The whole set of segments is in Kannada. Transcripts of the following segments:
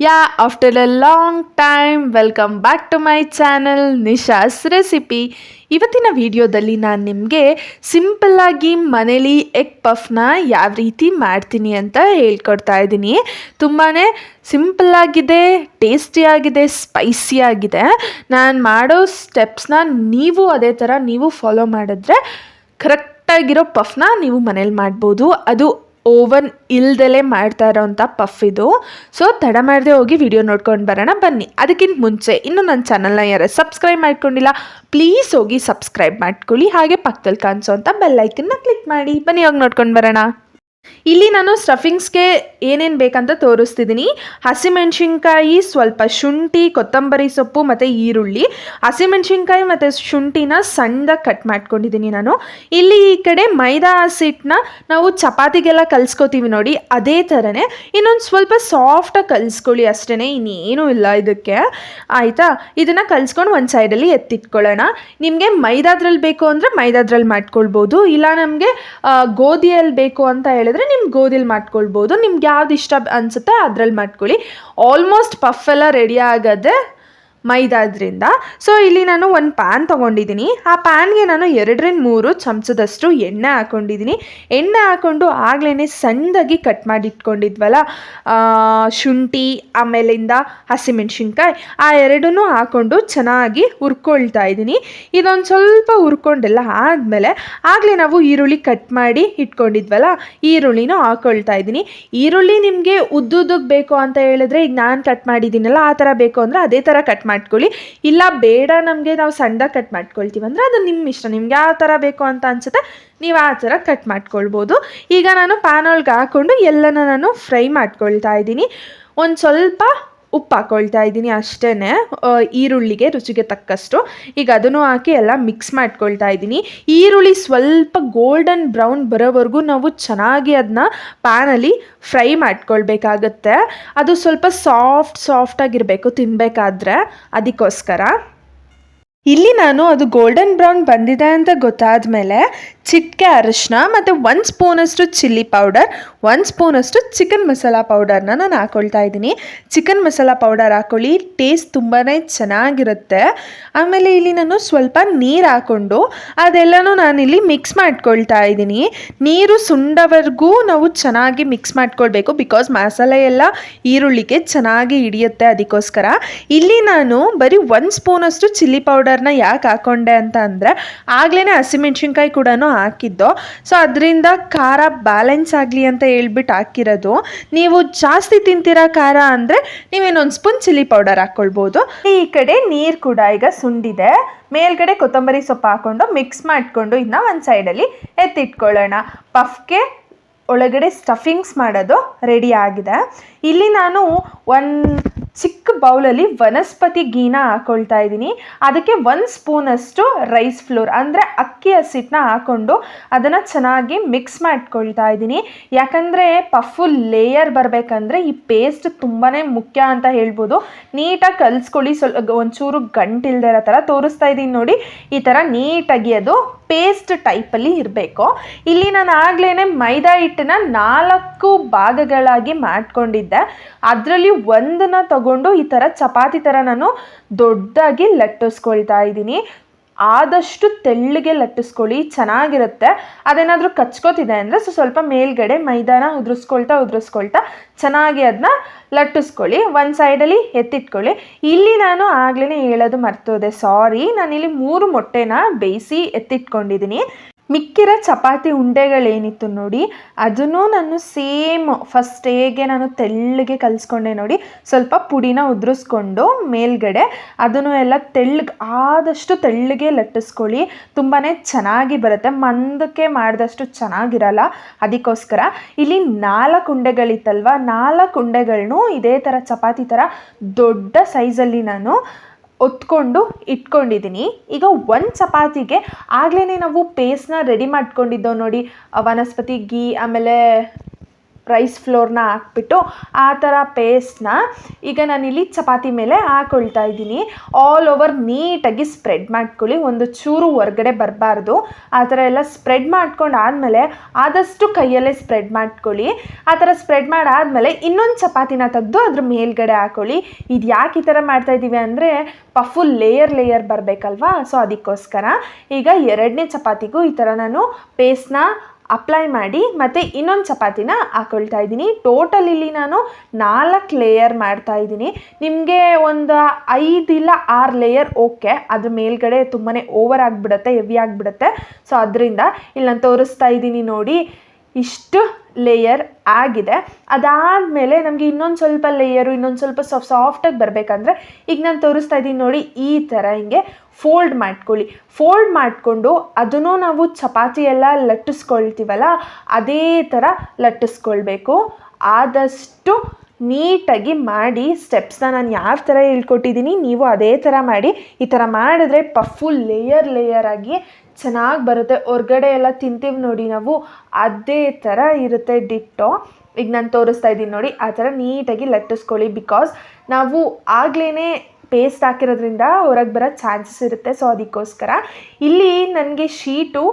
Ya after a long time welcome back to my channel Nisha's recipe ಇವತ್ತಿನ ವಿಡಿಯೋದಲ್ಲಿ ನಾನು ನಿಮಗೆ ಸಿಂಪಲ್ಲಾಗಿ ಮನೇಲಿ ಎಗ್ ಪಫ್ನ ಯಾವ ರೀತಿ ಮಾಡ್ತೀನಿ ಅಂತ ಹೇಳ್ಕೊಡ್ತಾ ಇದ್ದೀನಿ. ತುಂಬಾ ಸಿಂಪಲ್ಲಾಗಿದೆ ಟೇಸ್ಟಿಯಾಗಿದೆ ಸ್ಪೈಸಿಯಾಗಿದೆ ನಾನು ಮಾಡೋ ಸ್ಟೆಪ್ಸ್ನ ನೀವು ಅದೇ ಥರ ನೀವು ಫಾಲೋ ಮಾಡಿದ್ರೆ ಕರೆಕ್ಟಾಗಿರೋ ಪಫ್ನ ನೀವು ಮನೇಲಿ ಮಾಡ್ಬೋದು. ಅದು ಓವನ್ ಇಲ್ದಲೇ ಮಾಡ್ತಾ ಇರೋವಂಥ ಪಫ್ ಇದು. ಸೊ ತಡ ಮಾಡದೆ ಹೋಗಿ ವಿಡಿಯೋ ನೋಡ್ಕೊಂಡು ಬರೋಣ. ಬನ್ನಿ. ಅದಕ್ಕಿಂತ ಮುಂಚೆ ಇನ್ನು ನನ್ನ ಚಾನಲ್ನ ಯಾರು ಸಬ್ಸ್ಕ್ರೈಬ್ ಮಾಡ್ಕೊಂಡಿಲ್ಲ ಪ್ಲೀಸ್ ಹೋಗಿ ಸಬ್ಸ್ಕ್ರೈಬ್ ಮಾಡ್ಕೊಳ್ಳಿ. ಹಾಗೆ ಪಕ್ಕದಲ್ಲಿ ಕಾಣಿಸೋ ಅಂತ ಬೆಲ್ಲೈಕನ್ನ ಕ್ಲಿಕ್ ಮಾಡಿ. ಬನ್ನಿ, ಹೋಗಿ ನೋಡ್ಕೊಂಡು ಬರೋಣ. ಇಲ್ಲಿ ನಾನು ಸ್ಟಫಿಂಗ್ಸ್ಗೆ ಏನೇನು ಬೇಕಂತ ತೋರಿಸ್ತಿದ್ದೀನಿ. ಹಸಿಮೆಣಸಿನ್ಕಾಯಿ, ಸ್ವಲ್ಪ ಶುಂಠಿ, ಕೊತ್ತಂಬರಿ ಸೊಪ್ಪು ಮತ್ತು ಈರುಳ್ಳಿ. ಹಸಿಮೆಣಸಿನ್ಕಾಯಿ ಮತ್ತು ಶುಂಠಿನ ಸಣ್ಣದಾಗಿ ಕಟ್ ಮಾಡ್ಕೊಂಡಿದ್ದೀನಿ ನಾನು. ಇಲ್ಲಿ ಈ ಕಡೆ ಮೈದಾ ಹಸಿಟ್ಟನ್ನ ನಾವು ಚಪಾತಿಗೆಲ್ಲ ಕಲಿಸ್ಕೋತೀವಿ ನೋಡಿ, ಅದೇ ಥರನೇ. ಇನ್ನೊಂದು ಸ್ವಲ್ಪ ಸಾಫ್ಟಾಗಿ ಕಲಿಸ್ಕೊಳ್ಳಿ ಅಷ್ಟೇ ಇನ್ನೇನೂ ಇಲ್ಲ ಇದಕ್ಕೆ. ಆಯಿತಾ? ಇದನ್ನು ಕಲಿಸ್ಕೊಂಡು ಒಂದು ಸೈಡಲ್ಲಿ ಎತ್ತಿಟ್ಕೊಳ್ಳೋಣ. ನಿಮಗೆ ಮೈದಾದ್ರಲ್ಲಿ ಬೇಕು ಅಂದರೆ ಮೈದಾದ್ರಲ್ಲಿ ಮಾಡ್ಕೊಳ್ಬೋದು. ಇಲ್ಲ ನಮಗೆ ಗೋಧಿಯಲ್ಲಿ ಬೇಕು ಅಂತ ಹೇಳಿದ್ರೆ ನಿಮ್ಗೆ ಗೋಧಿಲಿ ಮಾಡ್ಕೊಳ್ಬೋದು. ನಿಮ್ಗೆ ಯಾವ್ದು ಇಷ್ಟ ಅನಿಸುತ್ತೆ ಅದ್ರಲ್ಲಿ ಮಾಡ್ಕೊಳ್ಳಿ. ಆಲ್ಮೋಸ್ಟ್ ಪಫ್ ಎಲ್ಲ ರೆಡಿ ಆಗದೆ ಮೈದಾದ್ರಿಂದ. ಸೊ ಇಲ್ಲಿ ನಾನು ಒಂದು ಪ್ಯಾನ್ ತೊಗೊಂಡಿದ್ದೀನಿ. ಆ ಪ್ಯಾನ್ಗೆ ನಾನು ಎರಡರಿಂದ ಮೂರು ಚಮಚದಷ್ಟು ಎಣ್ಣೆ ಹಾಕ್ಕೊಂಡಿದ್ದೀನಿ ಎಣ್ಣೆ ಹಾಕ್ಕೊಂಡು ಆಗ್ಲೇ ಸಣ್ಣದಾಗಿ ಕಟ್ ಮಾಡಿ ಇಟ್ಕೊಂಡಿದ್ವಲ್ಲ ಆ, ಶುಂಠಿ ಆಮೇಲಿಂದ ಹಸಿಮೆಣ್ಸಿನ್ಕಾಯಿ ಆ ಎರಡನ್ನೂ ಹಾಕ್ಕೊಂಡು ಚೆನ್ನಾಗಿ ಹುರ್ಕೊಳ್ತಾ ಇದ್ದೀನಿ. ಇದೊಂದು ಸ್ವಲ್ಪ ಹುರ್ಕೊಂಡೆಲ್ಲ ಆದಮೇಲೆ ಆಗಲೇ ನಾವು ಈರುಳ್ಳಿ ಕಟ್ ಮಾಡಿ ಇಟ್ಕೊಂಡಿದ್ವಲ್ಲ ಈರುಳ್ಳಿನೂ ಹಾಕ್ಕೊಳ್ತಾ ಇದ್ದೀನಿ. ಈರುಳ್ಳಿ ನಿಮಗೆ ಉದ್ದುದ್ದಕ್ಕೆ ಬೇಕು ಅಂತ ಹೇಳಿದ್ರೆ ಈಗ ನಾನು ಕಟ್ ಮಾಡಿದ್ದೀನಲ್ಲ ಆ ಥರ ಬೇಕು ಅಂದರೆ ಅದೇ ಥರ ಕಟ್ ಮಾಡ್ಕೊಳ್ಳಿ. ಇಲ್ಲ, ಬೇಡ, ನಮಗೆ ನಾವು ಸಣ್ಣದಾಗಿ ಕಟ್ ಮಾಡ್ಕೊಳ್ತೀವಿ ಅಂದರೆ ಅದು ನಿಮ್ಮ ಇಷ್ಟ. ನಿಮ್ಗೆ ಯಾವ ಥರ ಬೇಕು ಅಂತ ಅನ್ಸುತ್ತೆ, ನೀವು ಆ ಥರ ಕಟ್ ಮಾಡ್ಕೊಳ್ಬೋದು. ಈಗ ನಾನು ಪ್ಯಾನ್ ಒಳಗೆ ಹಾಕ್ಕೊಂಡು ಎಲ್ಲನ ನಾನು ಫ್ರೈ ಮಾಡ್ಕೊಳ್ತಾ ಇದ್ದೀನಿ. ಒಂದು ಸ್ವಲ್ಪ ಉಪ್ಪು ಹಾಕ್ಕೊಳ್ತಾ ಇದ್ದೀನಿ ಅಷ್ಟೇ ಈರುಳ್ಳಿಗೆ ರುಚಿಗೆ ತಕ್ಕಷ್ಟು. ಈಗ ಅದನ್ನು ಹಾಕಿ ಎಲ್ಲ ಮಿಕ್ಸ್ ಮಾಡ್ಕೊಳ್ತಾ ಇದ್ದೀನಿ. ಈರುಳ್ಳಿ ಸ್ವಲ್ಪ ಗೋಲ್ಡನ್ ಬ್ರೌನ್ ಬರೋವರೆಗೂ ನಾವು ಚೆನ್ನಾಗಿ ಅದನ್ನ ಪ್ಯಾನಲ್ಲಿ ಫ್ರೈ ಮಾಡ್ಕೊಳ್ಬೇಕಾಗತ್ತೆ. ಅದು ಸ್ವಲ್ಪ ಸಾಫ್ಟ್ ಸಾಫ್ಟಾಗಿರಬೇಕು ತಿನ್ನಬೇಕಾದ್ರೆ ಅದಕ್ಕೋಸ್ಕರ. ಇಲ್ಲಿ ನಾನು ಅದು ಗೋಲ್ಡನ್ ಬ್ರೌನ್ ಬಂದಿದೆ ಅಂತ ಗೊತ್ತಾದ ಮೇಲೆ ಅರಿಶಿನ ಮತ್ತು ಒಂದು ಸ್ಪೂನಷ್ಟು ಚಿಲ್ಲಿ ಪೌಡರ್ ಒಂದು ಸ್ಪೂನಷ್ಟು ಚಿಕನ್ ಮಸಾಲ ಪೌಡರ್ನ ನಾನು ಹಾಕೊಳ್ತಾ ಇದ್ದೀನಿ. ಚಿಕನ್ ಮಸಾಲ ಪೌಡರ್ ಹಾಕೊಳ್ಳಿ ಟೇಸ್ಟ್ ತುಂಬಾ ಚೆನ್ನಾಗಿರುತ್ತೆ. ಆಮೇಲೆ ಇಲ್ಲಿ ನಾನು ಸ್ವಲ್ಪ ನೀರು ಹಾಕ್ಕೊಂಡು ಅದೆಲ್ಲನೂ ನಾನಿಲ್ಲಿ ಮಿಕ್ಸ್ ಮಾಡ್ಕೊಳ್ತಾ ಇದ್ದೀನಿ. ನೀರು ಸುಂಡವರೆಗೂ ನಾವು ಚೆನ್ನಾಗಿ ಮಿಕ್ಸ್ ಮಾಡ್ಕೊಳ್ಬೇಕು ಬಿಕಾಸ್ ಮಸಾಲೆ ಎಲ್ಲ ಈರುಳ್ಳಿಗೆ ಚೆನ್ನಾಗಿ ಹಿಡಿಯುತ್ತೆ ಅದಕ್ಕೋಸ್ಕರ. ಇಲ್ಲಿ ನಾನು ಬರೀ ಒಂದು ಸ್ಪೂನಷ್ಟು ಚಿಲ್ಲಿ ಪೌಡರ್ನ ಯಾಕೆ ಹಾಕೊಂಡೆ ಅಂತ ಅಂದರೆ ಆಗ್ಲೇ ಹಸಿಮೆಣ್ಸಿನ್ಕಾಯಿ ಕೂಡ ಹಾಕಿದ್ದು. ಸೊ ಅದರಿಂದ ಖಾರ ಬ್ಯಾಲೆನ್ಸ್ ಆಗಲಿ ಅಂತ ಹೇಳ್ಬಿಟ್ಟು ಹಾಕಿರೋದು. ನೀವು ಜಾಸ್ತಿ ತಿಂತೀರಾ ಖಾರ ಅಂದರೆ ನೀವೇನೊಂದು ಸ್ಪೂನ್ ಚಿಲ್ಲಿ ಪೌಡರ್ ಹಾಕ್ಕೊಳ್ಬೋದು ಈ ಕಡೆ ನೀರು ಕೂಡ ಈಗ ಸುಂಡಿದೆ. ಮೇಲ್ಗಡೆ ಕೊತ್ತಂಬರಿ ಸೊಪ್ಪು ಹಾಕ್ಕೊಂಡು ಮಿಕ್ಸ್ ಮಾಡಿಕೊಂಡು ಇದನ್ನ ಒಂದು ಸೈಡಲ್ಲಿ ಎತ್ತಿಟ್ಕೊಳ್ಳೋಣ. ಪಫ್ಗೆ ಒಳಗಡೆ ಸ್ಟಫಿಂಗ್ಸ್ ಮಾಡೋದು ರೆಡಿ ಆಗಿದೆ. ಇಲ್ಲಿ ನಾನು ಒಂದು ಚಿಕ್ಕ ಬೌಲಲ್ಲಿ ವನಸ್ಪತಿ ಗೀನ ಹಾಕ್ಕೊಳ್ತಾ ಇದ್ದೀನಿ. ಅದಕ್ಕೆ ಒಂದು ಸ್ಪೂನಷ್ಟು ರೈಸ್ ಫ್ಲೋರ್ ಅಂದರೆ ಅಕ್ಕಿ ಹಸಿಟ್ಟನ್ನ ಹಾಕ್ಕೊಂಡು ಅದನ್ನು ಚೆನ್ನಾಗಿ ಮಿಕ್ಸ್ ಮಾಡ್ಕೊಳ್ತಾ ಇದ್ದೀನಿ. ಯಾಕಂದರೆ ಪಫು ಲೇಯರ್ ಬರಬೇಕಂದ್ರೆ ಈ ಪೇಸ್ಟ್ ತುಂಬಾ ಮುಖ್ಯ ಅಂತ ಹೇಳ್ಬೋದು. ನೀಟಾಗಿ ಕಲಿಸ್ಕೊಳ್ಳಿ, ಸ್ವಲ್ಪ ಒಂಚೂರು ಗಂಟಿಲ್ದೇ ಇರೋ ಥರ ತೋರಿಸ್ತಾ ಇದ್ದೀನಿ ನೋಡಿ. ಈ ಥರ ನೀಟಾಗಿ ಅದು ಪೇಸ್ಟ್ ಟೈಪಲ್ಲಿ ಇರಬೇಕು. ಇಲ್ಲಿ ನಾನು ಆಗ್ಲೇ ಮೈದಾ ಹಿಟ್ಟನ್ನ ನಾಲ್ಕು ಭಾಗಗಳಾಗಿ ಮಾಡ್ಕೊಂಡಿದ್ದೆ ಅದರಲ್ಲಿ ಒಂದನ್ನು ತಗೊಂಡು ಈ ಥರ ಚಪಾತಿ ಥರ ನಾನು ದೊಡ್ಡದಾಗಿ ಲಟ್ಟಿಸ್ಕೊಳ್ತಾ ಇದ್ದೀನಿ. ಆದಷ್ಟು ತೆಳ್ಳಗೆ ಲಟ್ಟಿಸ್ಕೊಳ್ಳಿ, ಚೆನ್ನಾಗಿರುತ್ತೆ. ಅದೇನಾದರೂ ಕಚ್ಕೋತಿದೆ ಅಂದರೆ ಸೊ ಸ್ವಲ್ಪ ಮೇಲ್ಗಡೆ ಮೈದಾನ ಉದುರಿಸ್ಕೊಳ್ತಾ ಉದುರಿಸ್ಕೊಳ್ತಾ ಚೆನ್ನಾಗಿ ಅದನ್ನ ಲಟ್ಟಿಸ್ಕೊಳ್ಳಿ. ಒಂದು ಸೈಡಲ್ಲಿ ಎತ್ತಿಟ್ಕೊಳ್ಳಿ. ಇಲ್ಲಿ ನಾನು ಆಗ್ಲೇ ಹೇಳೋದು ಮರ್ತೋದೆ. ಸಾರಿ ನಾನಿಲ್ಲಿ ಮೂರು ಮೊಟ್ಟೆನ ಬೇಯಿಸಿ ಎತ್ತಿಟ್ಕೊಂಡಿದ್ದೀನಿ. ಮಿಕ್ಕಿರೋ ಚಪಾತಿ ಉಂಡೆಗಳೇನಿತ್ತು ನೋಡಿ, ಅದನ್ನು ನಾನು ಸೇಮ್ ಫಸ್ಟ್ ಹೇಗೆ ನಾನು ತೆಳ್ಳಗೆ ಕಲಿಸ್ಕೊಂಡೆ ನೋಡಿ, ಸ್ವಲ್ಪ ಪುಡಿನ ಉದುರಿಸ್ಕೊಂಡು ಮೇಲ್ಗಡೆ ಅದನ್ನು ಎಲ್ಲ ತೆಳ್ಳಗೆ ಆದಷ್ಟು ತೆಳ್ಳಗೆ ಲಟ್ಟಿಸ್ಕೊಳ್ಳಿ. ತುಂಬಾ ಚೆನ್ನಾಗಿ ಬರುತ್ತೆ, ಮಂದಕ್ಕೆ ಮಾಡಿದಷ್ಟು ಚೆನ್ನಾಗಿರಲ್ಲ. ಅದಕ್ಕೋಸ್ಕರ ಇಲ್ಲಿ ನಾಲ್ಕು ಉಂಡೆಗಳಿತ್ತಲ್ವ, ನಾಲ್ಕು ಉಂಡೆಗಳನ್ನೂ ಇದೇ ಥರ ಚಪಾತಿ ಥರ ದೊಡ್ಡ ಸೈಜಲ್ಲಿ ನಾನು ಒತ್ಕೊಂಡು ಇಟ್ಕೊಂಡಿದ್ದೀನಿ. ಈಗ ಒಂದು ಚಪಾತಿಗೆ ಆಗ್ಲೇ ನಾವು ಪೇಸ್ಟ್ನ ರೆಡಿ ಮಾಡ್ಕೊಂಡಿದ್ದೋ ನೋಡಿ ವನಸ್ಪತಿ ಗೀ ಆಮೇಲೆ ರೈಸ್ ಫ್ಲೋರ್ನ ಹಾಕ್ಬಿಟ್ಟು ಆ ಥರ ಪೇಸ್ಟ್ನ ಈಗ ನಾನಿಲ್ಲಿ ಚಪಾತಿ ಮೇಲೆ ಹಾಕೊಳ್ತಾ ಇದ್ದೀನಿ. ಆಲ್ ಓವರ್ ನೀಟಾಗಿ ಸ್ಪ್ರೆಡ್ ಮಾಡ್ಕೊಳ್ಳಿ. ಒಂದು ಚೂರು ಹೊರಗಡೆ ಬರಬಾರ್ದು. ಆ ಥರ ಎಲ್ಲ ಸ್ಪ್ರೆಡ್ ಮಾಡ್ಕೊಂಡು ಆದಮೇಲೆ ಆದಷ್ಟು ಕೈಯಲ್ಲೇ ಸ್ಪ್ರೆಡ್ ಮಾಡ್ಕೊಳ್ಳಿ. ಆ ಥರ ಸ್ಪ್ರೆಡ್ ಮಾಡಾದಮೇಲೆ ಇನ್ನೊಂದು ಚಪಾತಿನ ತೆಗೆದು ಅದ್ರ ಮೇಲ್ಗಡೆ ಹಾಕೊಳ್ಳಿ. ಇದು ಯಾಕೆ ಈ ಥರ ಮಾಡ್ತಾ ಇದ್ದೀವಿ ಅಂದರೆ ಪಫು ಲೇಯರ್ ಲೇಯರ್ ಬರಬೇಕಲ್ವಾ? ಸೊ ಅದಕ್ಕೋಸ್ಕರ ಈಗ ಎರಡನೇ ಚಪಾತಿಗೂ ಈ ಥರ ನಾನು ಪೇಸ್ಟ್ನ ಅಪ್ಲೈ ಮಾಡಿ ಮತ್ತು ಇನ್ನೊಂದು ಚಪಾತಿನ ಹಾಕೊಳ್ತಾ ಇದ್ದೀನಿ. ಟೋಟಲ್ ಇಲ್ಲಿ ನಾನು ನಾಲ್ಕು ಲೇಯರ್ ಮಾಡ್ತಾ ಇದ್ದೀನಿ. ನಿಮಗೆ ಒಂದು ಐದಿಲ್ಲ ಆರು ಲೇಯರ್ ಓಕೆ ಅದ್ರ ಮೇಲ್ಗಡೆ ತುಂಬಾ ಓವರ್ ಆಗಿಬಿಡುತ್ತೆ ಹೆವಿ ಆಗಿಬಿಡುತ್ತೆ. ಸೊ ಅದರಿಂದ ಇಲ್ಲಿ ನಾನು ತೋರಿಸ್ತಾ ಇದ್ದೀನಿ ನೋಡಿ. ಇಷ್ಟು ಲೇಯರ್ ಆಗಿದೆ. ಅದಾದಮೇಲೆ ನಮಗೆ ಇನ್ನೊಂದು ಸ್ವಲ್ಪ ಲೇಯರು ಇನ್ನೊಂದು ಸ್ವಲ್ಪ ಸಾಫ್ ಸಾಫ್ಟಾಗಿ ಬರಬೇಕಂದ್ರೆ ಈಗ ನಾನು ತೋರಿಸ್ತಾ ಇದ್ದೀನಿ ನೋಡಿ ಈ ಥರ ಹಿಂಗೆ ಫೋಲ್ಡ್ ಮಾಡ್ಕೊಳ್ಳಿ. ಫೋಲ್ಡ್ ಮಾಡಿಕೊಂಡು ಅದನ್ನು ನಾವು ಚಪಾತಿ ಎಲ್ಲ ಲಟ್ಟಿಸ್ಕೊಳ್ತೀವಲ್ಲ, ಅದೇ ಥರ ಲಟ್ಟಿಸ್ಕೊಳ್ಬೇಕು. ಆದಷ್ಟು ನೀಟಾಗಿ ಮಾಡಿ ಸ್ಟೆಪ್ಸ್ನ ನಾನು ಯಾವ ಥರ ಹೇಳ್ಕೊಟ್ಟಿದ್ದೀನಿ, ನೀವು ಅದೇ ಥರ ಮಾಡಿ, ಈ ಥರ ಮಾಡಿದ್ರೆ ಪಫು ಲೇಯರ್ ಲೇಯರ್ ಆಗಿ ಚೆನ್ನಾಗಿ ಬರುತ್ತೆ. ಹೊರ್ಗಡೆ ಎಲ್ಲ ತಿಂತೀವಿ ನೋಡಿ ನಾವು. ಅದೇ ಥರ ಇರುತ್ತೆ ಡಿಟ್ಟು. ಈಗ ನಾನು ತೋರಿಸ್ತಾ ಇದ್ದೀನಿ ನೋಡಿ, ಆ ಥರ ನೀಟಾಗಿ ಲಟ್ಟಿಸ್ಕೊಳ್ಳಿ. ಬಿಕಾಸ್ ನಾವು ಆಗ್ಲೇ ಪೇಸ್ಟ್ ಹಾಕಿರೋದ್ರಿಂದ ಹೊರಗೆ ಬರೋ ಚಾನ್ಸಸ್ ಇರುತ್ತೆ. ಸೊ ಅದಕ್ಕೋಸ್ಕರ ಇಲ್ಲಿ ನನಗೆ ಶೀಟು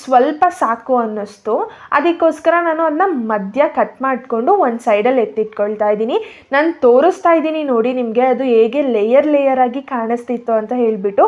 ಸ್ವಲ್ಪ ಸಾಕು ಅನ್ನಿಸ್ತು. ಅದಕ್ಕೋಸ್ಕರ ನಾನು ಅದನ್ನ ಮಧ್ಯ ಕಟ್ ಮಾಡಿಕೊಂಡು ಒಂದು ಸೈಡಲ್ಲಿ ಎತ್ತಿಟ್ಕೊಳ್ತಾ ಇದ್ದೀನಿ. ನಾನು ತೋರಿಸ್ತಾ ಇದ್ದೀನಿ ನೋಡಿ ನಿಮಗೆ, ಅದು ಹೇಗೆ ಲೇಯರ್ ಲೇಯರ್ ಆಗಿ ಕಾಣಿಸ್ತಿತ್ತು ಅಂತ ಹೇಳಿಬಿಟ್ಟು.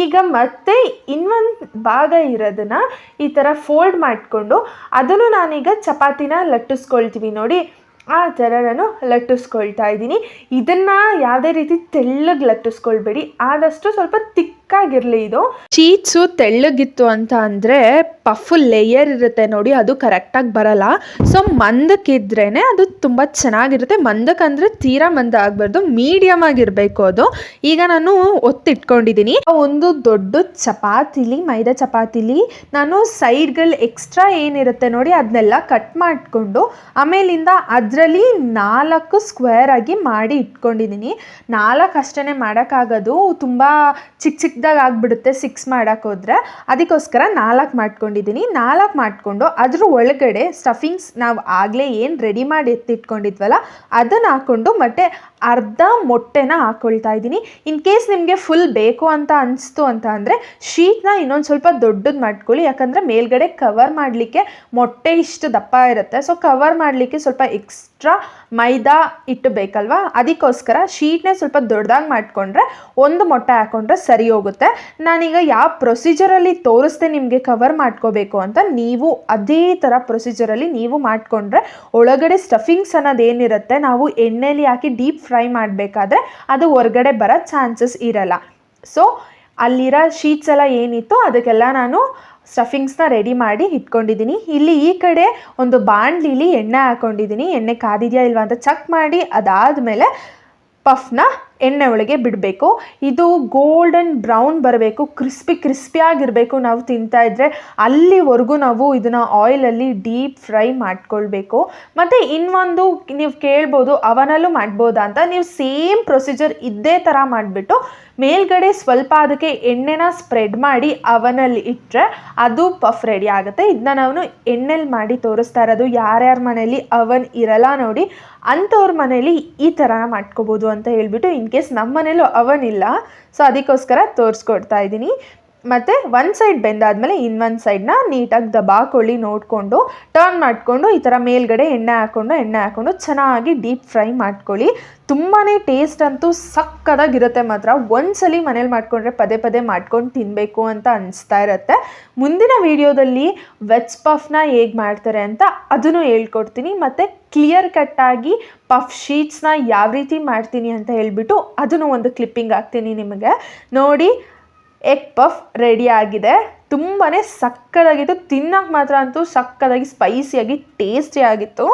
ಈಗ ಮತ್ತೆ ಇನ್ನೊಂದು ಭಾಗ ಇರೋದನ್ನು ಈ ಥರ ಫೋಲ್ಡ್ ಮಾಡಿಕೊಂಡು ಅದನ್ನು ನಾನೀಗ ಚಪಾತಿನ ಲಟ್ಟಿಸ್ಕೊಳ್ತೀವಿ ನೋಡಿ. ಆ ಥರ ನಾನು ಲಟ್ಟಿಸ್ಕೊಳ್ತಾ ಇದ್ದೀನಿ. ಇದನ್ನು ಯಾವುದೇ ರೀತಿ ತೆಳ್ಳಗೆ ಲಟ್ಟಿಸ್ಕೊಳ್ಬೇಡಿ. ಆದಷ್ಟು ಸ್ವಲ್ಪ ತಿಕ್ಕಾಗಿರಲಿ ಇದು. ಚೀಟ್ಸು ತೆಳ್ಳಗಿತ್ತು ಅಂತ ಅಂದರೆ ಪಫು ಲೇಯರ್ ಇರುತ್ತೆ ನೋಡಿ, ಅದು ಕರೆಕ್ಟಾಗಿ ಬರಲ್ಲ. ಸೊ ಮಂದಕ್ಕಿದ್ರೇ ಅದು ತುಂಬ ಚೆನ್ನಾಗಿರುತ್ತೆ. ಮಂದಕ್ಕಂದರೆ ತೀರಾ ಮಂದ ಆಗಬಾರ್ದು ಮೀಡಿಯಮ್ ಆಗಿರಬೇಕು ಅದು. ಈಗ ನಾನು ಒತ್ತಿಟ್ಕೊಂಡಿದ್ದೀನಿ ಒಂದು ದೊಡ್ಡ ಚಪಾತಿಲಿ, ಮೈದಾ ಚಪಾತಿಲಿ ನಾನು ಸೈಡ್ಗಳು ಎಕ್ಸ್ಟ್ರಾ ಏನಿರುತ್ತೆ ನೋಡಿ ಅದನ್ನೆಲ್ಲ ಕಟ್ ಮಾಡಿಕೊಂಡು ಆಮೇಲಿಂದ ಅದರಲ್ಲಿ ನಾಲ್ಕು ಸ್ಕ್ವೇರ್ ಆಗಿ ಮಾಡಿ ಇಟ್ಕೊಂಡಿದ್ದೀನಿ ನಾಲ್ಕು ಅಷ್ಟೇ ಮಾಡೋಕ್ಕಾಗೋದು. ತುಂಬ ಚಿಕ್ಕ ಚಿಕ್ಕದಾಗಿ ಆಗಿಬಿಡುತ್ತೆ ಸಿಕ್ಸ್ ಮಾಡೋಕ್ಕೆ ಹೋದರೆ. ಅದಕ್ಕೋಸ್ಕರ ನಾಲ್ಕು ಮಾಡ್ಕೊಂಡಿದ್ದೀನಿ ನಾಲ್ಕು ಮಾಡಿಕೊಂಡು ಅದ್ರ ಒಳಗಡೆ ಸ್ಟಫಿಂಗ್ಸ್ ನಾವು ಆಗಲೇ ಏನು ರೆಡಿ ಮಾಡಿ ಎತ್ತಿಟ್ಕೊಂಡಿದ್ವಲ್ಲ ಅದನ್ನು ಹಾಕ್ಕೊಂಡು ಮತ್ತು ಅರ್ಧ ಮೊಟ್ಟೆನ ಹಾಕ್ಕೊಳ್ತಾ ಇದ್ದೀನಿ. ಇನ್ ಕೇಸ್ ನಿಮಗೆ ಫುಲ್ ಬೇಕು ಅಂತ ಅನಿಸ್ತು ಅಂತ ಅಂದರೆ, ಶೀಟ್ನ ಇನ್ನೊಂದು ಸ್ವಲ್ಪ ದೊಡ್ಡದು ಮಾಡ್ಕೊಳ್ಳಿ. ಯಾಕಂದರೆ ಮೇಲ್ಗಡೆ ಕವರ್ ಮಾಡಲಿಕ್ಕೆ ಮೊಟ್ಟೆ ಇಷ್ಟು ದಪ್ಪ ಇರುತ್ತೆ. ಸೊ ಕವರ್ ಮಾಡಲಿಕ್ಕೆ ಸ್ವಲ್ಪ ಎಕ್ಸ್ಟ್ರಾ ಮೈದಾ ಇಟ್ಟು ಬೇಕಲ್ವಾ? ಅದಕ್ಕೋಸ್ಕರ ಶೀಟ್ನೇ ಸ್ವಲ್ಪ ದೊಡ್ಡದಾಗಿ ಮಾಡಿಕೊಂಡ್ರೆ ಒಂದು ಮೊಟ್ಟೆ ಹಾಕ್ಕೊಂಡ್ರೆ ಸರಿ ಹೋಗುತ್ತೆ. ನಾನೀಗ ಯಾವ ಪ್ರೊಸೀಜರಲ್ಲಿ ತೋರಿಸ್ದೆ ನಿಮಗೆ ಕವರ್ ಮಾಡ್ಕೋಬೇಕು ಅಂತ, ನೀವು ಅದೇ ಥರ ಪ್ರೊಸೀಜರಲ್ಲಿ ನೀವು ಮಾಡಿಕೊಂಡ್ರೆ ಒಳಗಡೆ ಸ್ಟಫಿಂಗ್ಸ್ ಅನ್ನೋದು ಏನಿರುತ್ತೆ, ನಾವು ಎಣ್ಣೆಲಿ ಹಾಕಿ ಡೀಪ್ ಫ್ರೈ ಮಾಡಬೇಕಾದ್ರೆ ಅದು ಹೊರಗಡೆ ಬರೋ ಚಾನ್ಸಸ್ ಇರಲ್ಲ. ಸೊ ಅಲ್ಲಿರೋ ಶೀಟ್ಸ್ ಎಲ್ಲ ಏನಿತ್ತು ಅದಕ್ಕೆಲ್ಲ ನಾನು ಸ್ಟಫಿಂಗ್ಸ್ನ ರೆಡಿ ಮಾಡಿ ಇಟ್ಕೊಂಡಿದ್ದೀನಿ. ಇಲ್ಲಿ ಈ ಕಡೆ ಒಂದು ಬಾಣಲಿಲಿ ಎಣ್ಣೆ ಹಾಕ್ಕೊಂಡಿದ್ದೀನಿ ಎಣ್ಣೆ ಕಾದಿದೆಯಾ ಇಲ್ವಾ ಅಂತ ಚೆಕ್ ಮಾಡಿ ಅದಾದಮೇಲೆ ಪಫ್ನ ಎಣ್ಣೆ ಒಳಗೆ ಬಿಡಬೇಕು. ಇದು ಗೋಲ್ಡನ್ ಬ್ರೌನ್ ಬರಬೇಕು. ಕ್ರಿಸ್ಪಿ ಕ್ರಿಸ್ಪಿಯಾಗಿರಬೇಕು ನಾವು ತಿಂತಾ ಇದ್ರೆ. ಅಲ್ಲಿವರೆಗೂ ನಾವು ಇದನ್ನು ಆಯಿಲಲ್ಲಿ ಡೀಪ್ ಫ್ರೈ ಮಾಡ್ಕೊಳ್ಬೇಕು. ಮತ್ತು ಇನ್ನೊಂದು ನೀವು ಕೇಳ್ಬೋದು, ಅವನಲ್ಲೂ ಮಾಡ್ಬೋದಾ ಅಂತ. ನೀವು ಸೇಮ್ ಪ್ರೊಸೀಜರ್ ಇದ್ದೇ ಥರ ಮಾಡಿಬಿಟ್ಟು ಮೇಲ್ಗಡೆ ಸ್ವಲ್ಪ ಅದಕ್ಕೆ ಎಣ್ಣೆನ ಸ್ಪ್ರೆಡ್ ಮಾಡಿ ಅವನಲ್ಲಿ ಇಟ್ಟರೆ ಅದು ಪಫ್ ರೆಡಿ ಆಗುತ್ತೆ. ಇದನ್ನ ನಾವು ಎಣ್ಣೆಲಿ ಮಾಡಿ ತೋರಿಸ್ತಾ ಇರೋದು. ಯಾರ್ಯಾರ ಮನೇಲಿ ಅವನ್ ಇರಲ್ಲ ನೋಡಿ, ಅಂಥವ್ರ ಮನೇಲಿ ಈ ಥರ ಮಾಡ್ಕೋಬೋದು ಅಂತ ಹೇಳ್ಬಿಟ್ಟು, ಇನ್ ಕೇಸ್ ನಮ್ಮ ಮನೇಲೂ ಅವನ್ ಇಲ್ಲ, ಸೊ ಅದಕ್ಕೋಸ್ಕರ ತೋರಿಸ್ಕೊಡ್ತಾ ಇದ್ದೀನಿ. ಮತ್ತು ಒಂದು ಸೈಡ್ ಬೆಂದಾದ್ಮೇಲೆ ಇನ್ನೊಂದು ಸೈಡ್ನ ನೀಟಾಗಿ ದಬಾಕೊಳ್ಳಿ ನೋಡಿಕೊಂಡು ಟರ್ನ್ ಮಾಡಿಕೊಂಡು ಈ ಥರ ಮೇಲ್ಗಡೆ ಎಣ್ಣೆ ಹಾಕ್ಕೊಂಡು ಎಣ್ಣೆ ಹಾಕ್ಕೊಂಡು ಚೆನ್ನಾಗಿ ಡೀಪ್ ಫ್ರೈ ಮಾಡ್ಕೊಳ್ಳಿ. ತುಂಬಾ ಟೇಸ್ಟ್ ಅಂತೂ ಸಕ್ಕದಾಗಿರುತ್ತೆ ಮಾತ್ರ. ಒಂದ್ಸಲಿ ಮನೇಲಿ ಮಾಡ್ಕೊಂಡ್ರೆ ಪದೇ ಪದೇ ಮಾಡ್ಕೊಂಡು ತಿನ್ನಬೇಕು ಅಂತ ಅನಿಸ್ತಾ ಇರುತ್ತೆ. ಮುಂದಿನ ವಿಡಿಯೋದಲ್ಲಿ ವೆಜ್ ಪಫ್ನ ಹೇಗೆ ಮಾಡ್ತಾರೆ ಅಂತ ಅದನ್ನು ಹೇಳ್ಕೊಡ್ತೀನಿ. ಮತ್ತು ಕ್ಲಿಯರ್ ಕಟ್ಟಾಗಿ ಪಫ್ ಶೀಟ್ಸ್ನ ಯಾವ ರೀತಿ ಮಾಡ್ತೀನಿ ಅಂತ ಹೇಳಿಬಿಟ್ಟು ಅದನ್ನು ಒಂದು ಕ್ಲಿಪ್ಪಿಂಗ್ ಹಾಕ್ತೀನಿ ನಿಮಗೆ. ನೋಡಿ ಎಗ್ ಪಫ್ ರೆಡಿ ಆಗಿದೆ. ತುಂಬಾ ಸಕ್ಕದಾಗಿತ್ತು. ತಿನ್ನೋಕೆ ಮಾತ್ರ ಅಂತೂ ಸಕ್ಕದಾಗಿ ಸ್ಪೈಸಿಯಾಗಿ ಟೇಸ್ಟಿಯಾಗಿತ್ತು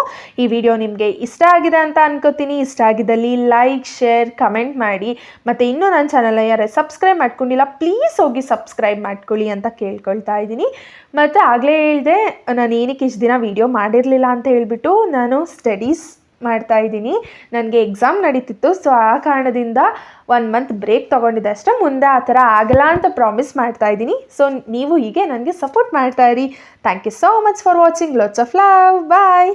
ಈ ವಿಡಿಯೋ ನಿಮಗೆ ಇಷ್ಟ ಆಗಿದೆ ಅಂತ ಅನ್ಕೋತೀನಿ. ಇಷ್ಟ ಆಗಿದ್ದಲ್ಲಿ ಲೈಕ್ ಶೇರ್ ಕಮೆಂಟ್ ಮಾಡಿ. ಮತ್ತು ಇನ್ನೂ ನನ್ನ ಚಾನಲ್ನ ಯಾರೇ ಸಬ್ಸ್ಕ್ರೈಬ್ ಮಾಡ್ಕೊಂಡಿಲ್ಲ ಪ್ಲೀಸ್ ಹೋಗಿ ಸಬ್ಸ್ಕ್ರೈಬ್ ಮಾಡ್ಕೊಳ್ಳಿ ಅಂತ ಕೇಳ್ಕೊಳ್ತಾ ಇದ್ದೀನಿ. ಮತ್ತು ಆಗಲೇ ಹೇಳಿದೆ, ನಾನು ಏನಕ್ಕೆ ಇಷ್ಟು ದಿನ ವೀಡಿಯೋ ಮಾಡಿರಲಿಲ್ಲ ಅಂತ ಹೇಳಿಬಿಟ್ಟು, ನಾನು ಸ್ಟಡೀಸ್ ಮಾಡ್ತಾ ಇದ್ದೀನಿ. ನನಗೆ ಎಕ್ಸಾಮ್ ನಡೀತಿತ್ತು ಸೊ ಆ ಕಾರಣದಿಂದ ಒನ್ ಮಂತ್ ಬ್ರೇಕ್ ತೊಗೊಂಡಿದ್ದೆ ಅಷ್ಟೇ. ಮುಂದೆ ಆ ಥರ ಆಗಲ್ಲ ಅಂತ ಪ್ರಾಮಿಸ್ ಮಾಡ್ತಾ ಇದ್ದೀನಿ. ಸೊ ನೀವು ಹೀಗೆ ನನಗೆ ಸಪೋರ್ಟ್ ಮಾಡ್ತಾ ಇರಿ. Thank you so much for watching lots of love bye